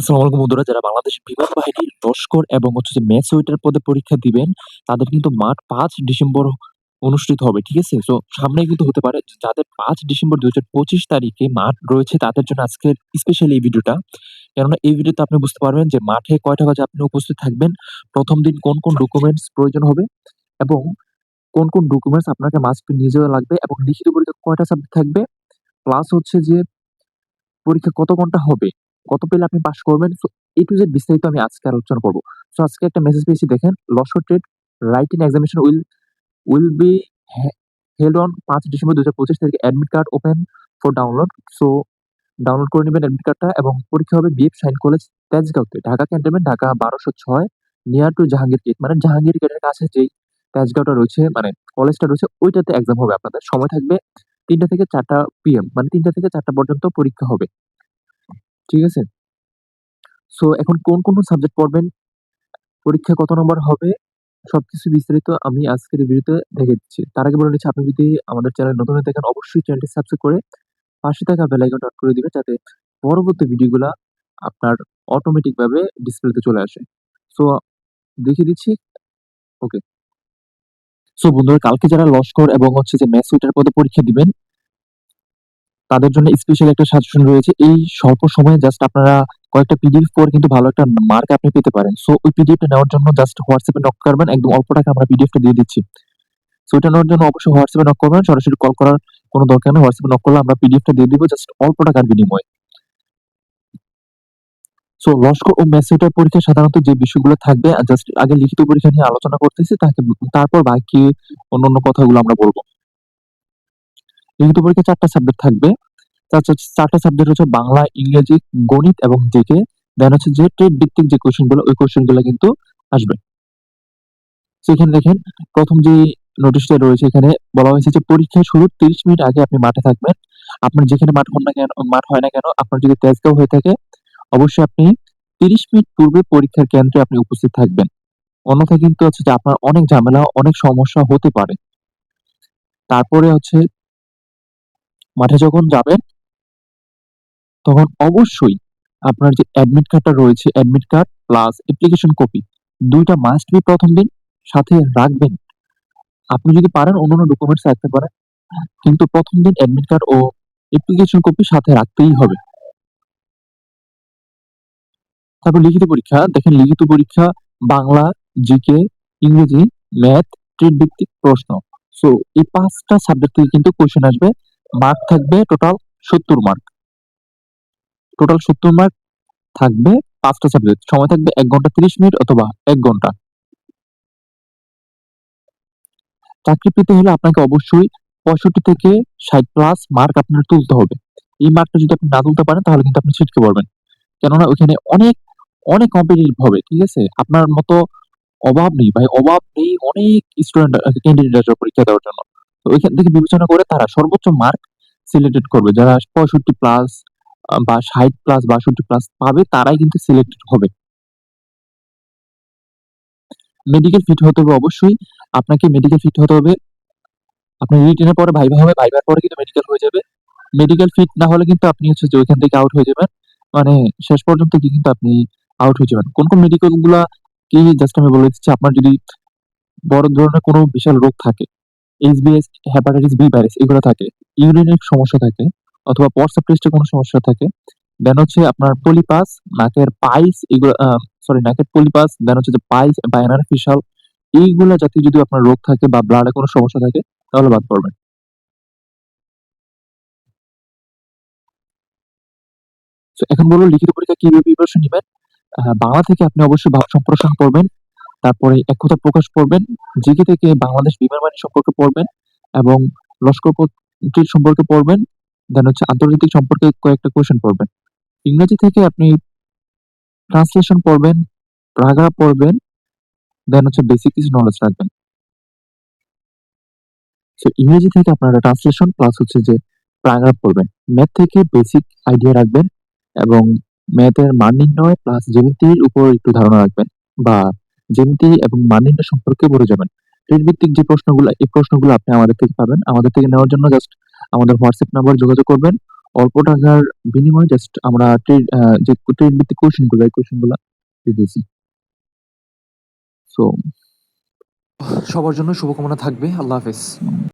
আসসালামু আলাইকুম বন্ধুরা, যারা বাংলাদেশ বিমান বাহিনী লস্কর এবং হচ্ছে যে ম্যাথ ওয়েটার পদে পরীক্ষা দিবেন, তাদের কিন্তু মাঠ পাঁচ ডিসেম্বর অনুষ্ঠিত হবে, ঠিক আছে? তো সামনে কিন্তু হতে পারে, যাদের পাঁচ ডিসেম্বর দুই পঁচিশ তারিখে মাঠ রয়েছে, তাদের জন্য আজকের স্পেশাল এই ভিডিওটা কেননা এই ভিডিওতে আপনি বুঝতে পারবেন যে মাঠে কয়টা বাজে আপনি উপস্থিত থাকবেন, প্রথম দিন কোন কোন ডকুমেন্টস প্রয়োজন হবে এবং কোন কোন ডকুমেন্টস আপনাকে মাস্ট নিয়ে যাওয়া লাগবে এবং লিখিত পরীক্ষা কয়টা সাবজেক্ট থাকবে প্লাস হচ্ছে যে পরীক্ষা কত ঘণ্টা হবে কত পেলে আপনি পাস করবেন? সো এ টু জেড বিস্তারিত আমি আজকে আলোচনা করব। সো আজকে একটা মেসেজ পেয়েছি, দেখেন Laskar trade writing examination will will be held on পাঁচ ডিসেম্বর দু হাজার পঁচিশ তারিখে। Admit card open for download so download করে নেবেন অ্যাডমিট কার্ডটা এবং পরীক্ষা হবে বিএফ সাইন কলেজ তেজগাঁওতে। ঢাকা ক্যান্টনমেন্ট ঢাকা বারোশো ছয় নিয়ার টু জাহাঙ্গীর গেট মানে জাহাঙ্গীর গেটের কাছে যেই তেজগাঁওটা রয়েছে মানে কলেজটা রয়েছে, ওইটাতে এক্সাম হবে আপনাদের। সময় থাকবে তিনটা থেকে চারটা পিএম মানে তিনটা থেকে চারটা পর্যন্ত পরীক্ষা হবে। ঠিক আছে? সো এখন কোন কোন সাবজেক্ট পড়বেন? পরীক্ষা কত নম্বর হবে? সবকিছু বিস্তারিত আমি আজকের ভিডিওতে দেখে দিচ্ছি। তার আগে বলে নিচ্ছি, আপনি যদি আমাদের চ্যানেল নতুন হয়ে থাকেন, অবশ্যই চ্যানেলটি সাবস্ক্রাইব করে পাশে থাকা বেল আইকনটা অন করে দিবেন, যাতে পরবর্তী ভিডিওগুলা আপনার অটোমেটিকভাবে ডিসপ্লেতে চলে আসে। সো দেখিয়ে দিচ্ছি। ওকে সো বন্ধুরা, কালকে যারা লস্কর এবং হচ্ছে যে ম্যাথ উইটার পদে পরীক্ষা দিবেন তাদের জন্য স্পেশাল একটা সাজেশন রয়েছে। এই স্বল্প সময়ে জাস্ট আপনারা কয়েকটা পিডিএফ পড়ে কিন্তু ভালো একটা মার্ক আপনি পেতে পারেন। সো ওই পিডিএফটা নেওয়ার জন্য জাস্ট হোয়াটসঅ্যাপে নক করবেন। একদম অল্প টাকা আমরা পিডিএফটা দিয়ে দিচ্ছি। সো এটা নেওয়ার জন্য অবশ্যই হোয়াটসঅ্যাপে নক করবেন। সরাসরি কল করার কোনো দরকার নেই। হোয়াটসঅ্যাপে নক করলে আমরা পিডিএফটা দিয়ে দিব জাস্ট অল্প টাকার বিনিময়ে। সো লস্কর ও মেসেটার পরীক্ষা সাধারণত যে বিষয়গুলো থাকবে জাস্ট আগে লিখিত পরীক্ষা নিয়ে আলোচনা করতেছি, তাকে তারপর বাকি অন্যান্য কথাগুলো আমরা বলব। লিখিত পরীক্ষা চারটা সাবজেক্ট থাকবে। চারটা সাবজেক্ট হচ্ছে বাংলা, ইংরেজি, গণিত এবং জিকে দেন হচ্ছে যে ট্রেড ভিত্তিক যে কোশ্চেনগুলো, ওই কোশ্চেনগুলো কিন্তু আসবে। সেখানে দেখেন প্রথম যে নোটিশটা রয়েছে এখানে বলা হয়েছে যে পরীক্ষা শুরু তিরিশ মিনিট আগে আপনি মাঠে থাকবেন। আপনার যেখানে মাঠ হন না কেন, মাঠ হয় না কেন, আপনার যদি তেজগাঁও হয়ে থাকে, অবশ্যই আপনি তিরিশ মিনিট পূর্বে পরীক্ষার কেন্দ্রে আপনি উপস্থিত থাকবেন। অন্যথায় কিন্তু হচ্ছে যে আপনার অনেক ঝামেলা, অনেক সমস্যা হতে পারে। তারপরে হচ্ছে মাঠে যখন যাবেন, তখন অবশ্যই আপনার যে অ্যাডমিট কার্ডটা রয়েছে admit card plus application copy দুইটা মাস্ট বি প্রথম দিন সাথে রাখবেন। আপনি যদি পারেন অন্যান্য ডকুমেন্টস রাখতে পারেন, কিন্তু প্রথম দিন অ্যাডমিট কার্ড ও অ্যাপ্লিকেশন কপি সাথে রাখতেই হবে। তারপর লিখিত পরীক্ষা, দেখেন লিখিত পরীক্ষা বাংলা জিকে ইংরেজি ম্যাথ ট্রেড ভিত্তিক প্রশ্ন। সো এই পাঁচটা সাবজেক্ট থেকে কিন্তু কোশ্চেন আসবে। মার্ক থাকবে টোটাল সত্তর মার্ক টোটাল সত্তর মার্ক থাকবে পাঁচটা সাবজেক্ট সময় থাকবে এক ঘণ্টা তিরিশ মিনিট অথবা এক ঘণ্টা। চাকরি পেতে হলে আপনাকে অবশ্যই পঁয়ষট্টি থেকে ষাট প্লাস মার্ক আপনার তুলতে হবে। এই মার্কটা যদি আপনি না তুলতে পারেন, তাহলে কিন্তু আপনি ছিটকে পড়বেন। কেননা ওইখানে অনেক অনেক কম্পিটিটিভ হবে, ঠিক আছে? আপনার মতো অভাব নেই, ভাই, অভাব নেই অনেক স্টুডেন্ট ক্যান্ডিডেট পরীক্ষা দেওয়ার জন্য। তো ওইখান থেকে বিবেচনা করে তারা সর্বোচ্চ মার্ক সিলেক্টেড করবে। যারা পঁয়ষট্টি প্লাস বা ষাট প্লাস বাষট্টি প্লাস পাবে, তারাই কিন্তু সিলেক্টেড হবে। মেডিকেল ফিট হতে হবে অবশ্যই। আপনাকে মেডিকেল ফিট হতে হবে। আপনার রিটেনের পরে ভাইভা হবে ভাইভার পরে কিন্তু মেডিকেল হয়ে যাবে। মেডিকেল ফিট না হলে কিন্তু আপনি হচ্ছে যে ওইখান থেকে আউট হয়ে যাবেন। মানে শেষ পর্যন্ত কি কিন্তু আপনি আউট হয়ে যাবেন। কোন কোন মেডিকেলগুলা কি জাস্ট আমি বলে দিচ্ছি, আপনার যদি বড় ধরনের কোনো বিশাল রোগ থাকে এইচবিএস হেপাটাইটিস বি ভাইরাস এগুলো থাকে। ইউরিনের সমস্যা থাকে, অথবা পটসাপ টেস্টে কোনো সমস্যা থাকে। দেন হচ্ছে আপনার পলিপাস নাকের পাইলস এগুলো সরি নাকের পলিপাস দেন হচ্ছে যে পাইলস বা অ্যানারফিশাল এইগুলা জাতীয় যদি আপনার রোগ থাকে বা ব্লাডে কোনো সমস্যা থাকে, তাহলে বাদ পড়বেন। তো এখন বলব লিখিত পরীক্ষা কীভাবে বাংলা থেকে আপনি অবশ্যই সম্প্রসারণ করবেন। তারপরে একতা প্রকাশ করবেন, জিকে থেকে বাংলাদেশ বিমান বাহিনী সম্পর্কে পড়বেন এবং লস্কর পত্রির সম্পর্কে পড়বেন দেন হচ্ছে আন্তর্জাতিক সম্পর্কে কয়েকটা কোশ্চেন পড়বেন। ইংরেজি থেকে আপনি ট্রান্সলেশন পড়বেন প্যারাগ্রাফ পড়বেন দেন হচ্ছে বেসিক কিছু নলেজ রাখবেন। ইংরেজি থেকে আপনারা ট্রান্সলেশন প্লাস হচ্ছে যে প্যারাগ্রাফ পড়বেন। ম্যাথ থেকে বেসিক আইডিয়া রাখবেন এবং ম্যাথের মান নির্ণয় প্লাস জ্যামিতির উপর একটু ধারণা রাখবেন বা জ্যামিতি এবং মান সম্পর্কে পড়ে যাবেন। ট্রেড ভিত্তিক যে প্রশ্নগুলো, এই প্রশ্নগুলো আপনি আমাদের থেকে পাবেন। আমাদের থেকে নেওয়ার জন্য জাস্ট আমাদের হোয়াটসঅ্যাপ নাম্বার যোগাযোগ করবেন। অল্প টাকার বিনিময়ে জাস্ট আমরা ট্রেড যে ট্রেড ভিত্তিক কোশ্চেনগুলো, এই কোশ্চেনগুলা দিতেছি সো সবার জন্য শুভকামনা থাকবে। আল্লাহ হাফেজ।